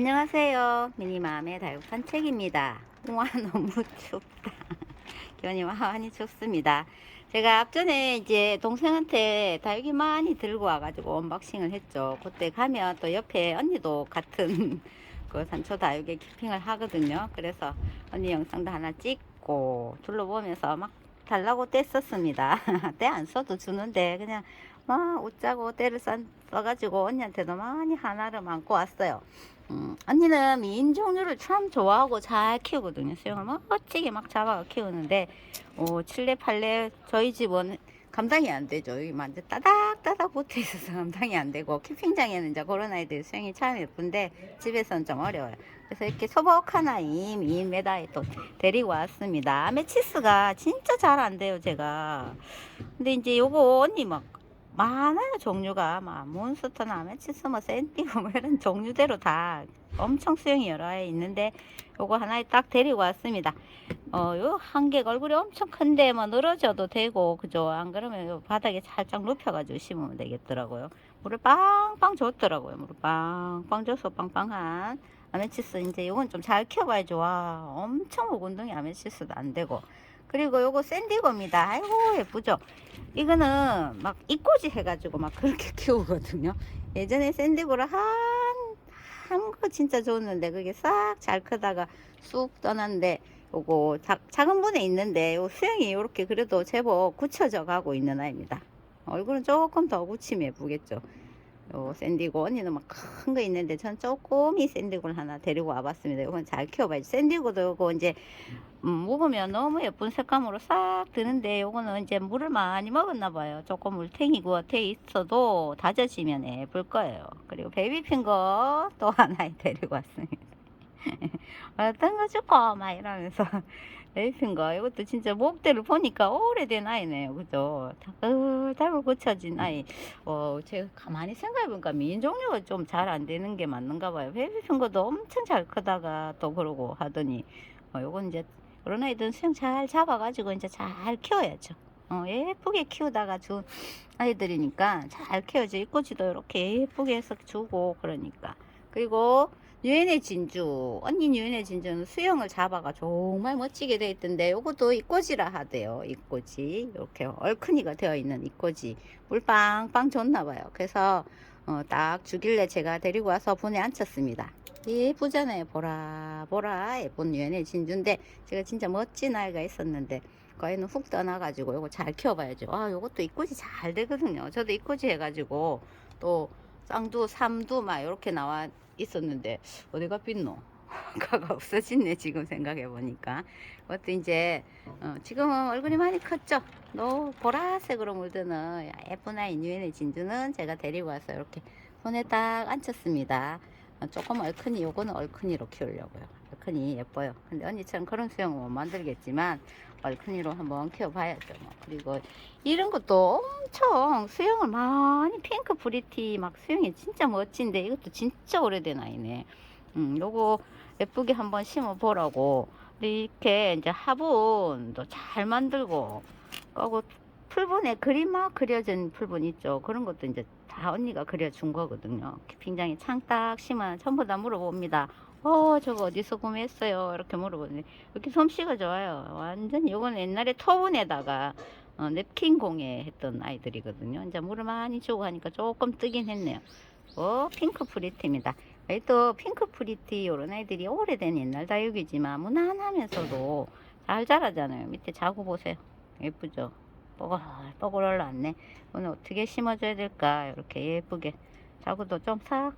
안녕하세요. 미니맘의 다육 산책입니다. 우와 너무 춥다. 기온이 많이 춥습니다. 제가 앞전에 이제 동생한테 다육이 많이 들고 와가지고 언박싱을 했죠. 그때 가면 또 옆에 언니도 같은 그 산초 다육에 키핑을 하거든요. 그래서 언니 영상도 하나 찍고 둘러보면서 막 달라고 떼썼습니다. 떼 안 써도 주는데 그냥 막 웃자고 떼를 써, 써가지고 언니한테도 많이 하나를 안고 왔어요. 음, 언니는 미인 종류를 참 좋아하고 잘 키우거든요. 수영을 막 멋지게 막 잡아 키우는데, 어, 칠레 팔레 저희 집은 감당이 안 되죠. 여기 완전 따닥따닥 붙어 있어서 감당이 안 되고, 캠핑장에는 이제 그런 아이들 수영이 참 예쁜데, 집에서는 좀 어려워요. 그래서 이렇게 소복한 아이, 미인 메다에 또 데리고 왔습니다. 아메치스가 진짜 잘 안 돼요, 제가. 근데 이제 요거 언니 막 많아요 종류가. 막 몬스터나 아메치스 뭐 센티고 뭐 이런 종류대로 다 엄청 수영이 여러 개 있는데 요거 하나에 딱 데리고 왔습니다. 어요 한 개가 얼굴이 엄청 큰데 뭐 늘어져도 되고 그죠? 안 그러면 요 바닥에 살짝 눕혀가지고 심으면 되겠더라고요. 물을 빵빵 줬더라고요 물을 빵빵 줘서 빵빵한 아메치스. 이제 요건 좀 잘 키워봐야죠. 와 엄청 묵은둥이 아메치스도 안 되고. 그리고 요거 샌디고입니다. 아이고 예쁘죠 이거는 막 이꼬지 해가지고 막 그렇게 키우거든요. 예전에 샌디고를 한, 한 거 진짜 좋았는데 그게 싹 잘 크다가 쑥 떠났는데 요거 자, 작은 분에 있는데 요 수영이 이렇게 그래도 제법 굳혀져 가고 있는 아이입니다. 얼굴은 조금 더 굳히면 예쁘겠죠. 요 샌디고 언니는 막 큰 거 있는데 전 조금이 샌디고를 하나 데리고 와봤습니다. 이건 잘 키워봐야지. 샌디고도 요거 이제 음, 먹으면 너무 예쁜 색감으로 싹 드는데 요거는 이제 물을 많이 먹었나 봐요. 조금 물탱이고 돼 있어도 다져지면 예쁠 거예요. 그리고 베이비핑거 또 하나 데리고 왔습니다. 어떤 거 줄까? 막 이러면서 베이비핑거 이것도 진짜 목대를 보니까 오래된 아이네요. 그죠? 달고 고쳐진 아이. 어, 제가 가만히 생각해보니까 미인 종류가 좀 잘 안 되는 게 맞는가 봐요. 베이비핑거도 엄청 잘 크다가 또 그러고 하더니 어, 요건 이제 그런 아이들은 수영 잘 잡아가지고 이제 잘 키워야죠. 어, 예쁘게 키우다가 준 아이들이니까 잘 키워져. 이꼬지도 이렇게 예쁘게 해서 주고 그러니까. 그리고 유엔의 진주. 언니 유엔의 진주는 수영을 잡아가 정말 멋지게 돼 있던데 요것도 이꼬지라 하대요. 이꼬지. 이렇게 얼큰이가 되어 있는 이꼬지. 물 빵빵 줬나 봐요. 그래서 어, 딱 주길래 제가 데리고 와서 분에 앉혔습니다. 예쁘잖아요. 보라 보라 예쁜 유엔의 진주인데 제가 진짜 멋진 아이가 있었는데 그 아이는 훅 떠나가지고 요거 잘 키워봐야죠. 아 요것도 입꼬지 잘 되거든요. 저도 입꼬지 해가지고 또 쌍두 삼두 막 이렇게 나와 있었는데 어디가 빗노? 가가 없어졌네 지금 생각해 보니까 그것도 이제 어, 지금은 얼굴이 많이 컸죠. 너 보라색으로 물드는 예쁜 아이 유엔의 진주는 제가 데리고 와서 이렇게 손에 딱 앉혔습니다. 어, 조금 얼큰이 요거는 얼큰이로 키우려고요 얼큰이 예뻐요 근데 언니처럼 그런 수영은 못 만들겠지만 얼큰이로 한번 키워봐야죠 뭐. 그리고 이런 것도 엄청 수영을 많이 핑크 브리티 막 수영이 진짜 멋진데 이것도 진짜 오래된 아이네 음 요거 예쁘게 한번 심어 보라고 이렇게 이제 화분도 잘 만들고 그리고 풀분에 그림 막 그려진 풀분 있죠. 그런 것도 이제 다 언니가 그려준 거거든요. 캠핑장에 창 딱 심어 전부 다 물어봅니다. 어, 저거 어디서 구매했어요? 이렇게 물어보는데 이렇게 솜씨가 좋아요. 완전히 요건 옛날에 토분에다가 어, 냅킨 공예 했던 아이들이거든요. 이제 물을 많이 주고 하니까 조금 뜨긴 했네요. 어, 핑크 프리티입니다. 또 핑크 프리티 이런 아이들이 오래된 옛날 다육이지만 무난하면서도 잘 자라잖아요. 밑에 자구 보세요. 예쁘죠? 뽀글뽀글 올라왔네. 오늘 어떻게 심어줘야 될까? 이렇게 예쁘게. 자구도 좀 싹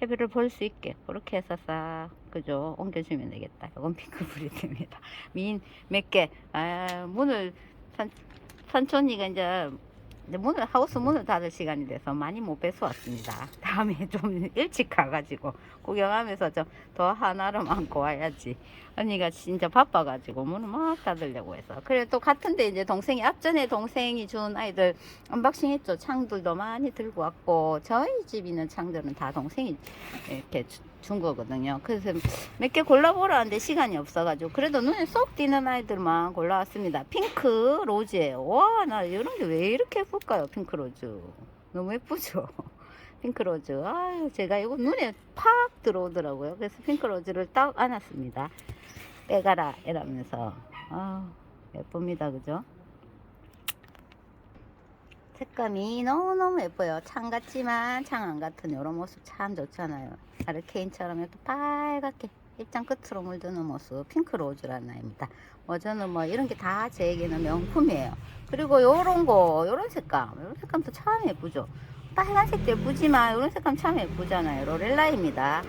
해비를 볼 수 있게 그렇게 해서 싹 그죠 옮겨주면 되겠다. 이건 핑크 브리트입니다. 미인 몇 개. 아 문을 산 산촌이가 이제 이제 문을 하우스 문을 닫을 시간이 돼서 많이 못 뺏어 왔습니다. 다음에 좀 일찍 가가지고 구경하면서 좀 더 하나를 안고 와야지. 언니가 진짜 바빠가지고 문을 막 닫으려고 해서. 그래 또 같은데 이제 동생이 앞전에 동생이 준 아이들 언박싱 했죠. 창들도 많이 들고 왔고 저희 집 있는 창들은 다 동생이 이렇게 주- 준 거거든요. 그래서 몇 개 골라보라는데 시간이 없어가지고 그래도 눈에 쏙 띄는 아이들만 골라왔습니다. 핑크 로즈예요. 와 나 이런 게 왜 이렇게 예쁠까요? 핑크 로즈 너무 예쁘죠. 핑크 로즈. 아유, 제가 이거 눈에 팍 들어오더라고요. 그래서 핑크 로즈를 딱 안았습니다. 빼가라, 이러면서. 아 예쁩니다. 그죠? 색감이 너무너무 예뻐요. 창 같지만 창 안 같은 이런 모습 참 좋잖아요. 아르케인처럼 이렇게 빨갛게 입장 끝으로 물드는 모습 핑크 로즈라는 아이입니다. 뭐 저는 뭐 이런 게 다 제에게는 명품이에요. 그리고 요런 거, 요런 색감, 요런 색감도 참 예쁘죠. 빨간색도 예쁘지만 요런 색감 참 예쁘잖아요. 로렐라입니다.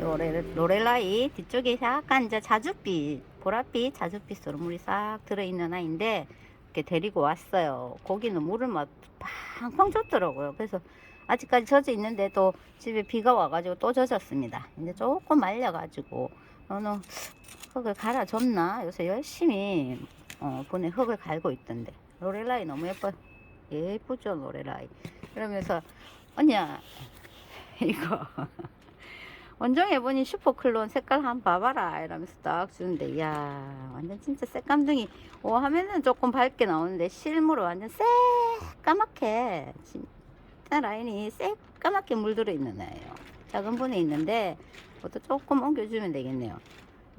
요레, 로렐라이 뒤쪽에 약간 이제 자줏빛, 보랏빛, 자줏빛으로 물이 싹 들어있는 아이인데 이렇게 데리고 왔어요. 고기는 물을 막 팡팡 줬더라고요. 그래서 아직까지 젖어 있는데 또 집에 비가 와가지고 또 젖었습니다. 이제 조금 말려가지고 어느 흙을 갈아줬나? 요새 열심히 어, 분에 흙을 갈고 있던데 로렐라이 너무 예뻐 예쁘죠 로렐라이 그러면서 언니야 이거 원정해보니 슈퍼클론 색깔 한번 봐봐라 이러면서 딱 주는데 이야 완전 진짜 새감둥이. 오 화면은 조금 밝게 나오는데 실물은 완전 새까맣게 진짜 라인이 새까맣게 물들어 있는 애예요. 작은 분에 있는데 그것도 조금 옮겨주면 되겠네요.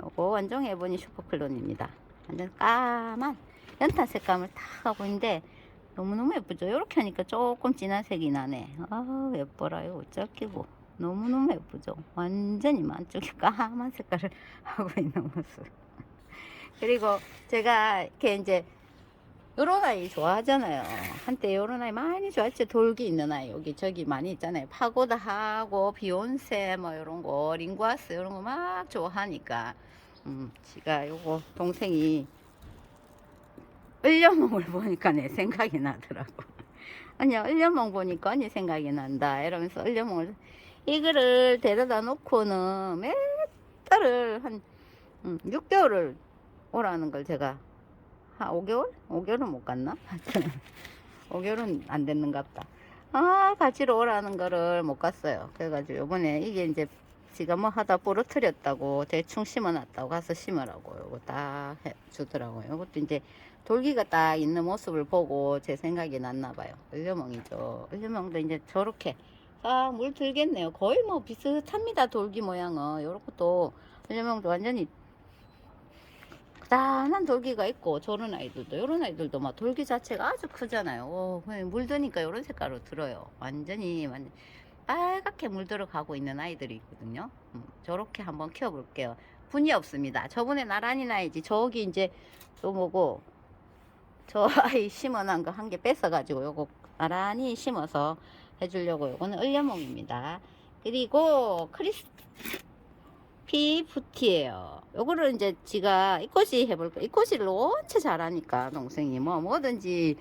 요거 원정해보니 슈퍼클론입니다. 완전 까만 연탄 색감을 탁 하고 있는데 너무너무 예쁘죠? 이렇게 하니까 조금 진한 색이 나네. 아 예뻐라. 이거 어쩔 끼고 너무너무 예쁘죠. 완전히 만쪽에 까만 색깔을 하고 있는 모습. 그리고 제가 이렇게 이제 요런 아이 좋아하잖아요. 한때 요런 아이 많이 좋아했죠. 돌기 있는 아이 여기 저기 많이 있잖아요. 파고다 하고 비욘세 뭐 요런 거 링과스 요런 거 막 좋아하니까 음 제가 요거 동생이 을려몽을 보니까 내 생각이 나더라고. 아니야 을려몽 보니까 언니 생각이 난다 이러면서 을려몽을 이거를 데려다 놓고는 몇 달을 한 음, 6개월을 오라는 걸 제가 한 5개월? 5개월은 못 갔나? 하여튼 5개월은 안 됐는갑다. 아 가지러 오라는 거를 못 갔어요. 그래가지고 요번에 이게 이제 지가 뭐 하다 부러뜨렸다고 대충 심어놨다고 가서 심으라고 요거 딱해 주더라고요. 이것도 이제 돌기가 딱 있는 모습을 보고 제 생각이 났나 봐요. 을려멍이죠. 을려멍도 이제 저렇게 아, 물 들겠네요. 거의 뭐 비슷합니다. 돌기 모양은. 요런 것도, 왜냐면 완전히 단한 돌기가 있고, 저런 아이들도, 요런 아이들도 막 돌기 자체가 아주 크잖아요. 오, 그냥 물 드니까 요런 색깔로 들어요. 완전히, 완전 빨갛게 물 들어가고 있는 아이들이 있거든요. 음, 저렇게 한번 키워볼게요. 분이 없습니다. 저번에 나란히 나야지. 저기 이제 또 뭐고, 저 아이 심어놓은 거 한 개 뺏어가지고 요거 나란히 심어서 해주려고 요거는 을려몽입니다. 그리고 크리스피 푸티예요. 요거를 이제 지가 이꼬지 해볼까. 이꼬지를 원체 잘하니까 동생이 뭐 뭐든지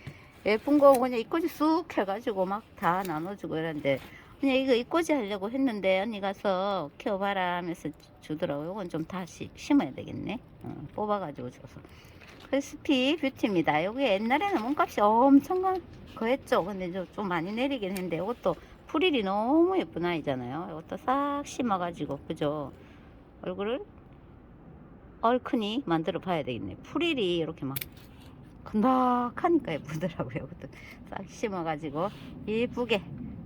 예쁜 거 그냥 이꼬지 쑥 해가지고 막 다 나눠주고 이랬는데 그냥 이거 이꼬지 하려고 했는데 언니 가서 키워봐라 하면서 주더라고요. 요건 좀 다시 심어야 되겠네. 어, 뽑아가지고 줘서. 크리스피 뷰티입니다. 여기 옛날에는 몸값이 엄청 거했죠. 근데 좀- 좀 많이 내리긴 했는데 이것도 풀일이 너무 예쁜 아이잖아요. 이것도 싹 심어가지고 그죠? 얼굴을 얼큰이 만들어 봐야 되겠네. 풀일이 이렇게 막 건박하니까 예쁘더라고요. 이것도 싹 심어가지고 예쁘게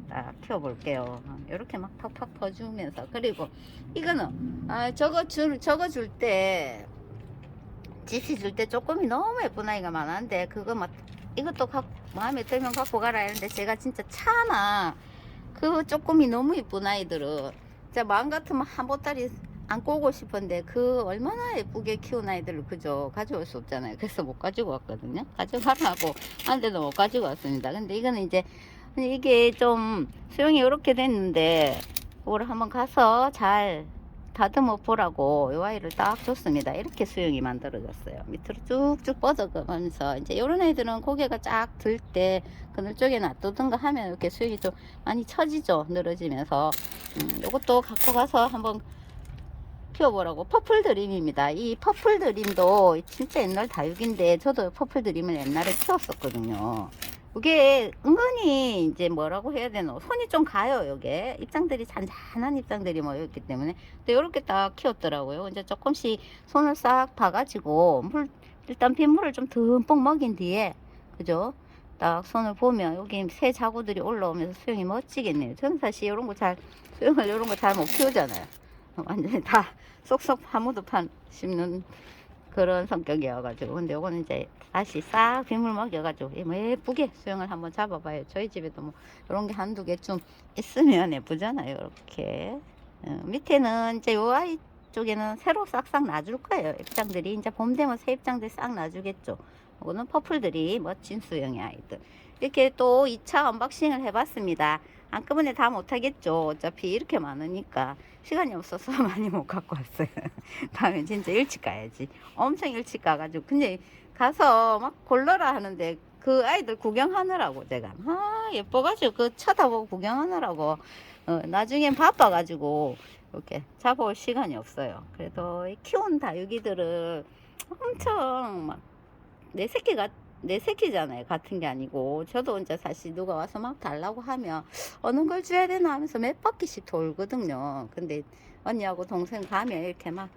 딱 키워볼게요. 이렇게 막 팍팍 퍼주면서 그리고 이거는 아 저거 줄 저거 줄때 지시 줄 때 조금이 너무 예쁜 아이가 많았는데 그거 막 이것도 갖, 마음에 들면 갖고 가라 했는데 제가 진짜 차마 그 조금이 너무 예쁜 아이들은 진짜 마음 같으면 한 보따리 안고 오고 싶은데 그 얼마나 예쁘게 키운 아이들을 그저 가져올 수 없잖아요. 그래서 못 가지고 왔거든요. 가져가라고 하는데도 못 가지고 왔습니다. 근데 이거는 이제 이게 좀 수영이 이렇게 됐는데 이걸 한번 가서 잘 다듬어 보라고 이 아이를 딱 줬습니다. 이렇게 수영이 만들어졌어요. 밑으로 쭉쭉 뻗어가면서 이제 이런 애들은 고개가 쫙 들 때 그늘 쪽에 놔두든가 하면 이렇게 수영이 좀 많이 처지죠. 늘어지면서 음, 이것도 갖고 가서 한번 키워보라고 퍼플 드림입니다. 이 퍼플 드림도 진짜 옛날 다육인데 저도 퍼플 드림을 옛날에 키웠었거든요. 이게 은근히 이제 뭐라고 해야 되노? 손이 좀 가요 요게. 입장들이 잔잔한 입장들이 모였기 때문에. 근데 이렇게 딱 키웠더라고요. 이제 조금씩 손을 싹 봐가지고 물 일단 빗물을 좀 듬뿍 먹인 뒤에 그죠? 딱 손을 보면 여기 새 자구들이 올라오면서 수영이 멋지겠네요. 저는 사실 이런 거 잘 수영을 이런 거 잘 못 키우잖아요. 완전히 다 쏙쏙 파무드판 씹는 그런 성격이어가지고 근데 요거는 이제 다시 싹 빗물 먹여가지고 예, 뭐 예쁘게 수영을 한번 잡아봐요. 저희 집에도 뭐 이런 게 한두 개 좀 있으면 예쁘잖아요. 이렇게 어, 밑에는 이제 요 아이 쪽에는 새로 싹싹 놔줄 거예요. 입장들이 이제 봄 되면 새 입장들 싹 놔주겠죠. 이거는 퍼플들이 멋진 수영의 아이들. 이렇게 또 2차 언박싱을 해봤습니다. 한꺼번에 다 못하겠죠. 어차피 이렇게 많으니까 시간이 없어서 많이 못 갖고 왔어요. 다음에 진짜 일찍 가야지. 엄청 일찍 가가지고 근데 가서 막 골라라 하는데 그 아이들 구경하느라고 제가 아 예뻐가지고 그 쳐다보고 구경하느라고 어, 나중엔 바빠가지고 이렇게 잡아올 시간이 없어요. 그래도 이 키운 다육이들을 엄청 막 내 새끼가 내 새끼잖아요. 같은 게 아니고 저도 이제 사실 누가 와서 막 달라고 하면 어느 걸 줘야 되나 하면서 몇 바퀴씩 돌거든요. 근데 언니하고 동생 가면 이렇게 막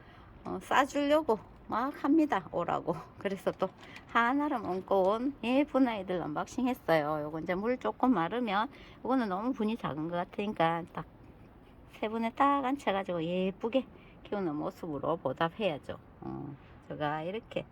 어, 싸주려고 막 합니다. 오라고. 그래서 또 하나를 얹고 온 예쁜 아이들 언박싱 했어요. 요거 이제 물 조금 마르면 요거는 너무 분이 작은 것 같으니까 딱 세 분에 딱 앉혀가지고 예쁘게 키우는 모습으로 보답해야죠. 어, 제가 이렇게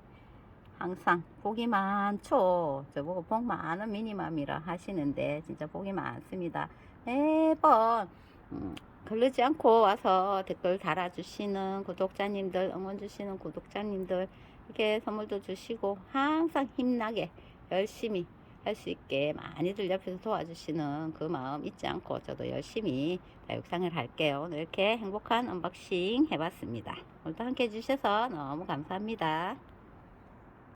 항상 복이 많죠. 저보고 복 많은 미니맘이라 하시는데 진짜 복이 많습니다. 매번 음, 걸르지 않고 와서 댓글 달아주시는 구독자님들, 응원 주시는 구독자님들 이렇게 선물도 주시고 항상 힘나게 열심히 할 수 있게 많이들 옆에서 도와주시는 그 마음 잊지 않고 저도 열심히 다육상을 할게요. 오늘 이렇게 행복한 언박싱 해봤습니다. 오늘도 함께 해주셔서 너무 감사합니다.